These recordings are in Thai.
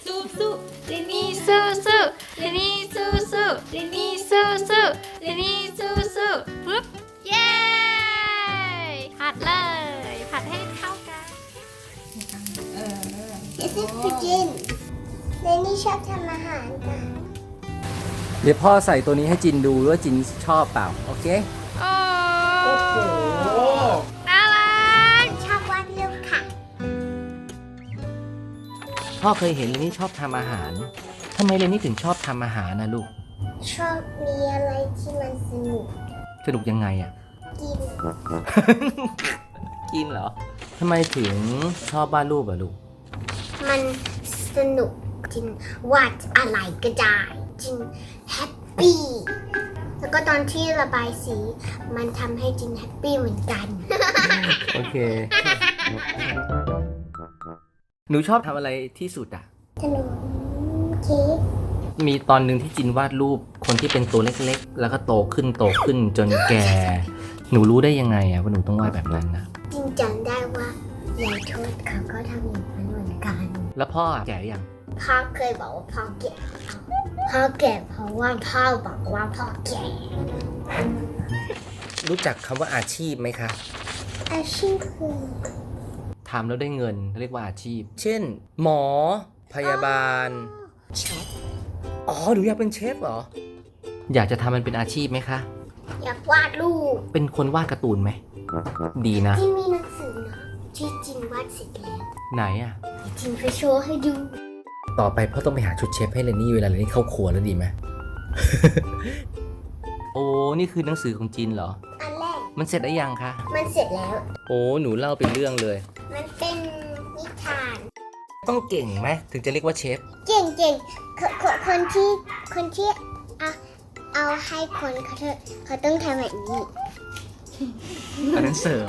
สู้สู้เรนนี่สู้สู้เรนนี่สู้สู้เรนนี่สู้สู้เรนนี่สู้สู้ปึ๊บเย้ผัดเลยผัดให้เข้ากัน This is for Jin เรนนี่ชอบทำอาหารค่ะเดี๋ยวพ่อใส่ตัวนี้ให้จินดูว่าจินชอบเปล่า โอเค โพ่อเคยเห็นเรนนี่ชอบทำอาหาร ทำไมเรนนี่ถึงชอบทำอาหารนะลูก ชอบมีอะไรที่มันสนุกสนุกยังไงอะ กิน กินเหรอ ทำไมถึงชอบวาดรูปอะลูก มันสนุกจินวาดอะไรก็ได้จินแฮปปี้ แล้วก็ตอนที่ระบายสี มันทำให้จินแฮปปี้เหมือนกัน โอเค หนูชอบทำอะไรที่สุดอะขนมเค้กมีตอนหนึ่งที่จินวาดรูปคนที่เป็นตัวเล็กๆ แล้วก็โตขึ้นโตขึ้นจนแก่ หนูรู้ได้ยังไงอะว่าหนูต้องวาดแบบนั้นนะจินจำได้ว่ายายทวดเขาก็ทำอย่างนั้นเหมือนกันแล้วพ่ออะแก่ยังพ่อเคยบอกว่าพ่อแก่พ่อแก่เพราะว่าพ่อบอกว่าพ่อแก่รู้จักคำว่าอาชีพไหมคะอาชีพคือ ทำแล้วได้เงินเรียกว่าอาชีพ เช่น หมอ พยาบาล เชฟอ๋อหนูอยากเป็นเชฟเหรอ อยากจะทำมันเป็นอาชีพไหมคะ อยากวาดรูปเป็นคนวาดการ์ตูนไหม ดีนะจินมีหนังสือนะที่จินวาดเสร็จแล้วไหนอะจินไปโชว์ให้ดู ต่อไปพ่อต้องไปหาชุดเชฟให้เรนนี่เวลาเรนนี่เข้าครัวแล้วดีไหม โอ้ นี่คือหนังสือของจินเหรอ อันแรกมันเสร็จได้ยังคะ มันเสร็จแล้ว โอ้ หนูเล่าเป็นเรื่องเลย มันเป็นนิทาน ต้องเก่งไหมถึงจะเรียกว่าเชฟ เก่งเก่งๆคคคนที่คนที่เอาเอาให้คนเขาเถอะเขาต้องทำแบบนี้ อันนั้นเสิร์ฟ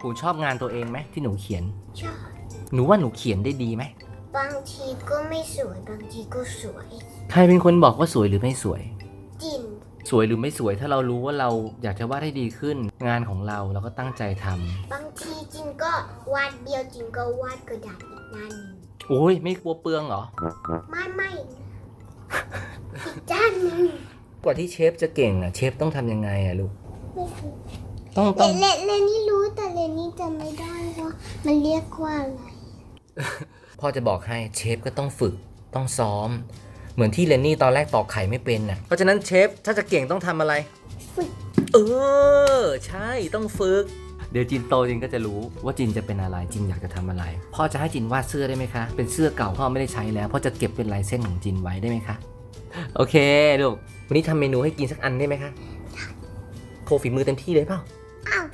หนูชอบงานตัวเองไหมที่หนูเขียน ชอบ หนูว่าหนูเขียนได้ดีไหม บางทีก็ไม่สวย บางทีก็สวย ใครเป็นคนบอกว่าสวยหรือไม่สวยจินสวยหรือไม่สวยถ้าเรารู้ว่าเราอยากจะวาดให้ดีขึ้น งานของเราเราก็ตั้งใจทำบางทีจิน ก็วาดเดียวจินก็วาดกระดาษอีกหน้าหนึงโอ้ยไม่กลัวเปลืองเหรอ ไม่ไม่อีกด้านหนึงกว่าที่เชฟจะเก่งอะเชฟต้องทำยังไงอะลูก ไม่รู้ต้องเลต้อง เลเลนี่รู้แต่เลนี่จำไม่ได้ว่ามันเรียกว่าอะไรพ่อจะบอกให้เชฟก็ต้องฝึกต้องซ้อม เหมือนที่เรนนี่ตอนแรกตอกไข่ไม่เป็นน่ะเพราะฉะนั้นเชฟถ้าจะเก่งต้องทำอะไร ฝึก เออ ใช่ต้องฝึก เดี๋ยวจินโตจินก็จะรู้ว่าจินจะเป็นอะไรจินอยากจะทำอะไรพ่อจะให้จินวาดเสื้อได้ไหมคะ เป็นเสื้อเก่าพ่อไม่ได้ใช้แล้วพ่อจะเก็บเป็นลายเส้นของจินไว้ได้ไหมคะโอเคลูกวันนี้ทำเมนูให้กินสักอันได้ไหมคะโคฝีมือเต็มที่เลยเปล่าอ้าว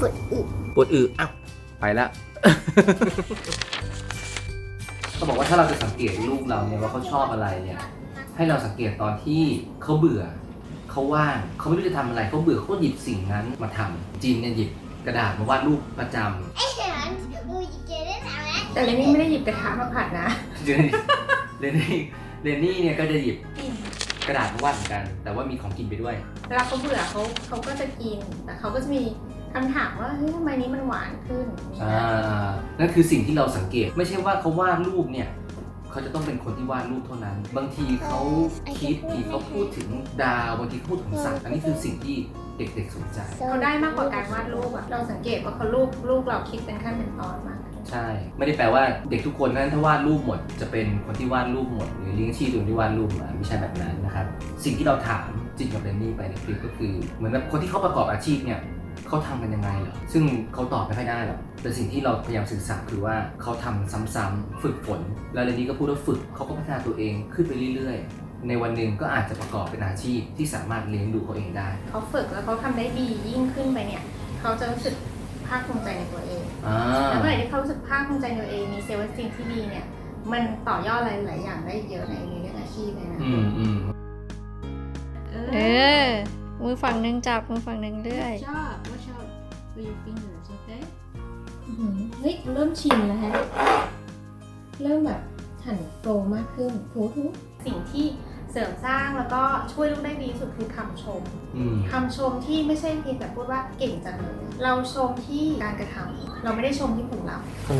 ปวดอึปวดอึอ้าวไปละเขาบอกว่าถ้าเราจะสังเกตลูกเราเนี่ยว่าเขาชอบอะไรเนี่ยให้เราสังเกตตอนที่เขาเบื่อ เขาว่างเขาไม่รู้จะทำอะไรเขาเบื่อเขาก็หยิบสิ่งนั้นมาทำจีนเนี่ยหยิบกระดาษมาวาดรูปประจำไอ้เห็นอูจิเกได้ทำไหมแต่เรนนี่ไม่ได้หยิบกระทะมาผัดนะเรนนี่เรนนี่เรนนี่เนี่ยก็จะหยิบกระดาษมาวาดเหมือนกัน แต่ว่ามีของกินไปด้วยเวลาเขาเบื่อเขาเขาก็จะกินแต่เขาก็จะมีคำถามว่าเฮ้ยทำไมนี้มันหวานขึ้นอ่านั่นคือสิ่งที่เราสังเกตไม่ใช่ว่าเขาวาดรูปเนี่ย เขาจะต้องเป็นคนที่วาดรูปเท่านั้น บางทีเขาคิดบางทีเขาพูดถึงดาวบางทีเขาพูดถึงสัตว์อันนี้คือสิ่งที่เด็กๆสนใจ เขาได้มากกว่าการวาดรูปอะเราสังเกตว่าเขาลูกลูกเราคิดเป็นขั้นเป็นตอนมาก ใช่ ไม่ได้แปลว่าเด็กทุกคนนั้นถ้าวาดรูปหมด จะเป็นคนที่วาดรูปหมด หรือเลี้ยงชีพโดยที่วาดรูปมาไม่ใช่แบบนั้นนะครับ สิ่งที่เราถามจินกับเรนนี่ไปในคลิปก็คือเหมือนแบบคนที่เขาประกอบอาชีพเนี่ย เขาทำกันยังไงเหรอ ซึ่งเขาตอบไม่ค่อยได้หรอก แต่สิ่งที่เราพยายามศึกษาคือว่าเขาทำซ้ำๆฝึกฝน แล้วเรนนี่ก็พูดว่าฝึกเขาก็พัฒนาตัวเองขึ้นไปเรื่อยๆ ในวันหนึ่งก็อาจจะประกอบเป็นอาชีพที่สามารถเลี้ยงดูเขาเองได้ เขาฝึกแล้วเขาทำได้ดียิ่งขึ้นไปเนี่ยเขาจะรู้สึกภาคภูมิใจในตัวเองอ่าแล้วเมื่อไหร่ที่เขารู้สึกภาคภูมิใจในตัวเองมีเซลล์เวสติงที่ดีเนี่ยมันต่อยอดอะไรหลายอย่างได้เยอะในเรื่องอาชีพเลยนะอืมอืมเออมือฝั่งหนึ่งจับมือฝั่งหนึ่งเลื่อย Good job. Watch out for your fingers, okay? อื้อหือเฮ้ยเริ่มชินแล้วฮะ เริ่มแบบหันโปรมากขึ้นถูถูสิ่งที่เสริมสร้างแล้วก็ช่วยลูกได้ดีที่สุดคือคำชม อืม คำชมที่ไม่ใช่เพียงแต่พูดว่าเก่งจังเลย เราชมที่การกระทำเราไม่ได้ชมที่ผลลัพธ์ เอ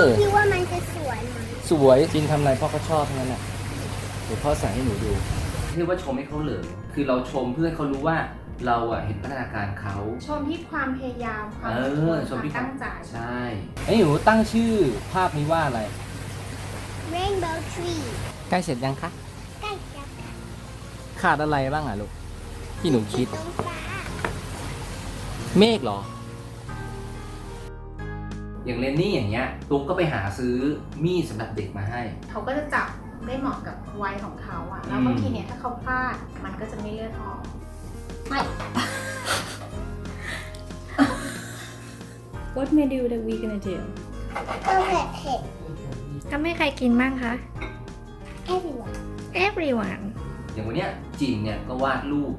อพี่ว่ามันจะสวยไหมสสวยจินทำอะไรพ่อก็ชอบทั้งนั้นแหละเดี๋ยวพ่อใส่ให้หนูดู เรียกว่าชมให้เขาเหลิงคือเราชมเพื่อให้เขารู้ว่า เราอะเห็นพัฒนาการเขาชมที่ความพยายามความเออดทอนชมที่ ความตั้งใจ ใช่ไอ้หนูตั้งชื่อภาพนี้ว่าอะไร rainbow tree ใกล้เสร็จยังคะ ใกล้จะขาดอะไรบ้างอะลูก ที่หนูคิดตรงฟ้าเมฆเหรอ อย่างเลนนี่อย่างเงี้ยตุ๊กก็ไปหาซื้อมีดสำหรับเด็กมาให้ เขาก็จะจับได้เหมาะกับวัยของเขาอะแล้วอืมบางทีเนี่ยถ้าเขาพลาดมันก็จะไม่เลือดออก What menu that we gonna do? ก็เผ็ดเผ็ด ทำให้ใครกินบ้างคะ everyone everyone อย่างวันเนี้ยจินเนี่ยก็วาดรูป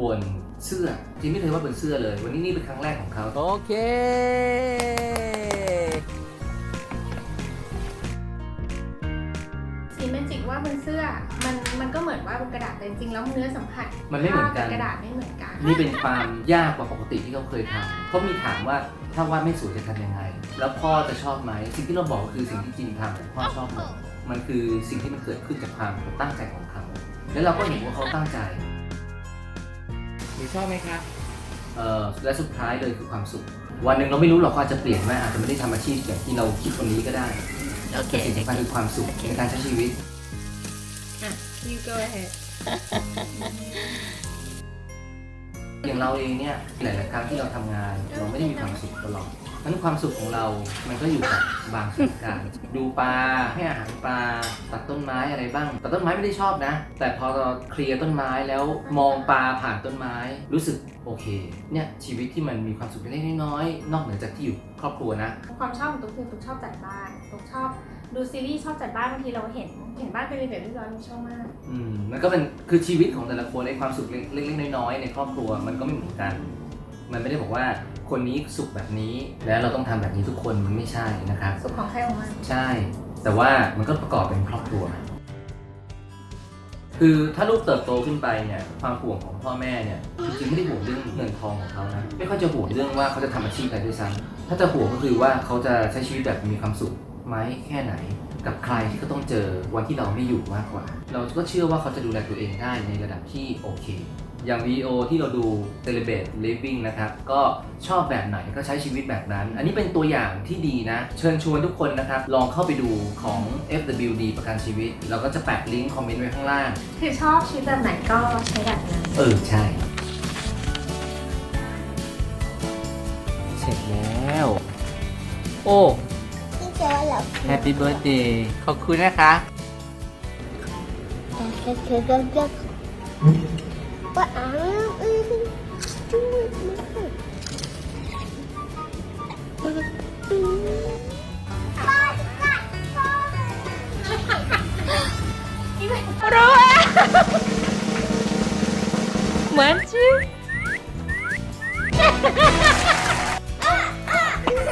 บนเสื้อจินไม่เคยวาดบนเสื้อเลย วันนี้นี่เป็นครั้งแรกของเขา โอเค ว่าบนเสื้อมันมันก็เหมือนว่าบนกระดาษแต่จริงๆแล้วเนื้อสัมผัสมันไม่เหมือนกันภาพบกระดาษไม่เหมือนกัน นี่เป็นความยากกว่าปกติที่เขาเคยทำเขามีถามว่าถ้าวาดไม่สวยจะทำยังไง แล้วพ่อจะชอบไหม สิ่งที่เราบอกคือสิ่งที่จินทำพ่อชอบหมดมันคือสิ่งที่มันเกิดขึ้นจากความตั้งใจของเขา แล้วเราก็เห็นว่าเขาตั้งใจ หนูชอบไหมคะเอ่อและสุดท้ายเลยคือความสุข วันหนึ่งเราไม่รู้หรอกเขาอาจจะเปลี่ยนไหมอาจจะไม่ได้ทำอาชีพอย่างที่เราคิดวันนี้ก็ได้โอเคแต่สิ่งสำคัญคือความสุขในการใช้ชีวิต You go ahead. อย่างเราเองเนี่ยหลายๆครั้งที่เราทำงาน เราไม่ได้มีความสุขตลอดนั้นความสุขของเรา มันก็อยู่กับบางสถานการณ์ดูปลาให้อาหารปลาตัดต้นไม้อะไรบ้างตัดต้นไม้ไม่ได้ชอบนะ แต่พอเราเคลียร์ต้นไม้แล้วมองปลาผ่านต้นไม้ รู้สึก โอเคเนี่ยชีวิตที่มันมีความสุขเล็กๆน้อยๆนอกเหนือจากที่อยู่ครอบครัวนะ ความชอบของตุ๊กคือตุ๊กชอบจัดบ้านตุ๊กชอบดูซีรีส์ชอบจัดบ้านบางทีเราเห็นเห็นบ้านเป็นระเบียบเรียบร้อยมันชอบมากอืมมันก็เป็นคือชีวิตของแต่ละคนในความสุขเล็กๆน้อยๆในครอบครัวมันก็ไม่เหมือนกัน มันไม่ได้บอกว่าคนนี้สุขแบบนี้แล้วเราต้องทำแบบนี้ทุกคนมันไม่ใช่นะครับสุขของใครของมันใช่ แต่ว่ามันก็ประกอบเป็นครอบครัว คือถ้าลูกเติบโตขึ้นไปเนี่ยความห่วงของพ่อแม่เนี่ยจริงๆไม่ได้ห่วงเรื่องเงินทองของเขานะไม่ค่อยจะห่วงเรื่องว่าเขาจะทำอาชีพอะไรด้วยซ้ำถ้าจะห่วงก็คือว่าเขาจะใช้ชีวิตแบบมีความสุขไหมแค่ไหน กับใครที่เขาต้องเจอวันที่เราไม่อยู่มากกว่า เราก็เชื่อว่าเขาจะดูแลตัวเองได้ในระดับที่โอเค อย่างวิดีโอที่เราดู Celebrate Living นะครับ ก็ชอบแบบไหนก็ใช้ชีวิตแบบนั้น อันนี้เป็นตัวอย่างที่ดีนะ เชิญชวนทุกคนนะครับ ลองเข้าไปดูของ FWD ประกันชีวิต เราก็จะแปะลิงก์คอมเมนต์ไว้ข้างล่าง คือชอบชีวิตแบบไหนก็ใช้แบบนั้น เออ ใช่ เสร็จแล้ว โอ้ที่ เจอแล้ว Happy Birthday ขอบคุณนะคะก็คือก็ก็ว่าอ้าวอือจุ๊บป้าป้าป้ารู้อะเหมือนชื่อ